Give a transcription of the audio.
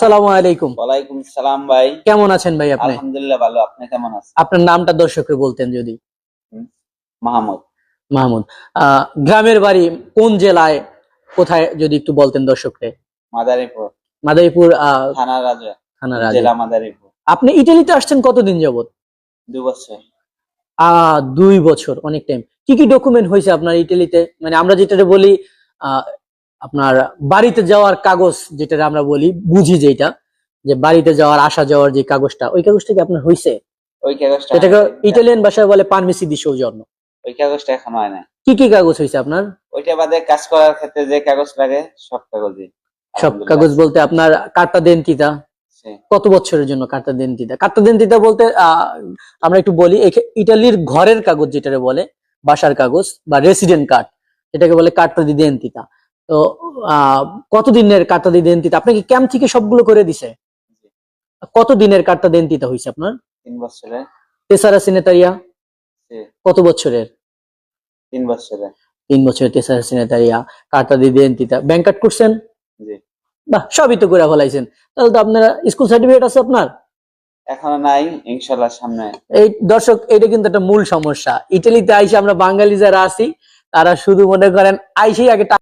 আসসালামু আলাইকুম। ওয়ালাইকুম সালাম ভাই। কেমন আছেন ভাই আপনি? আলহামদুলিল্লাহ ভালো আপনি কেমন আছেন? আপনার নামটা দর্শককে বলতেন যদি। মাহমুদ। মাহমুদ। গ্রামের বাড়ি কোন জেলায়? কোথায় যদি একটু বলতেন দর্শককে। মাদারীপুর। মাদারীপুর আহ, থানা রাজা। থানা রাজা। জেলা মাদারীপুর। আপনি ইটালিতে আসছেন কতদিন যাবত দু বছর। আহ দুই বছর অনেক টাইম কি কি ডকুমেন্ট হয়েছে আপনার ইটালিতে? মানে আমরা যেটা বলি আহ, আপনার বাড়িতে যাওয়ার কাগজ যেটা আমরা বলি বুঝি যেটা যে বাড়িতে যাওয়ার আসা যাওয়ার যে কাগজটা ওই কাগজটা কি আপনার ওই কাগজটা এটাকে ইটালিয়ান ভাষায় বলে পারমিসি দি সৌজন্য ওই কাগজটা এখন হয় না কি কি কাগজ হয়েছে আপনার? ওইটা বাদে কাজ করার ক্ষেত্রে যে কাগজ লাগে সব কাগজই। সব কাগজ বলতে আপনার কার্তা দেনতিতা। কত বছরের জন্য কার্তা দেনতিতা? কার্তা দেনতিতা বলতে আহ, আমরা একটু বলি ইটালির ঘরের কাগজ যেটা বলে বাসার কাগজ বা রেসিডেন্ট কার্ড এটাকে বলে কার্তা দি দেনতিতা। তো আহ, কত দিনের কার্তা দি দেনতিতা? আপনাকে ক্যাম্প থেকে সবগুলো করে দিছে? কত দিনের কার্তা দেনতিতা হয়েছে আপনার? তিন বছরে। তেসারা সিনেতারিয়া? কত বছরের? তিন বছরে। তিন বছরের তেসারা সিনেতারিয়া কার্তা দি দেনতিতা। ব্যাংক কার্ড করছেন জি। বাহ সবই তো করে ফেলাইছেন। তাহলে তো আপনারা স্কুল সার্টিফিকেট আছে আপনার? এখনও নাই ইনশাল্লাহ সামনে। এই দর্শক এটা কিন্তু একটা মূল সমস্যা। ইটালিতে আইসে আমরা বাঙালি যারা আছি তারা শুধু মনে করেন আইসেই আগে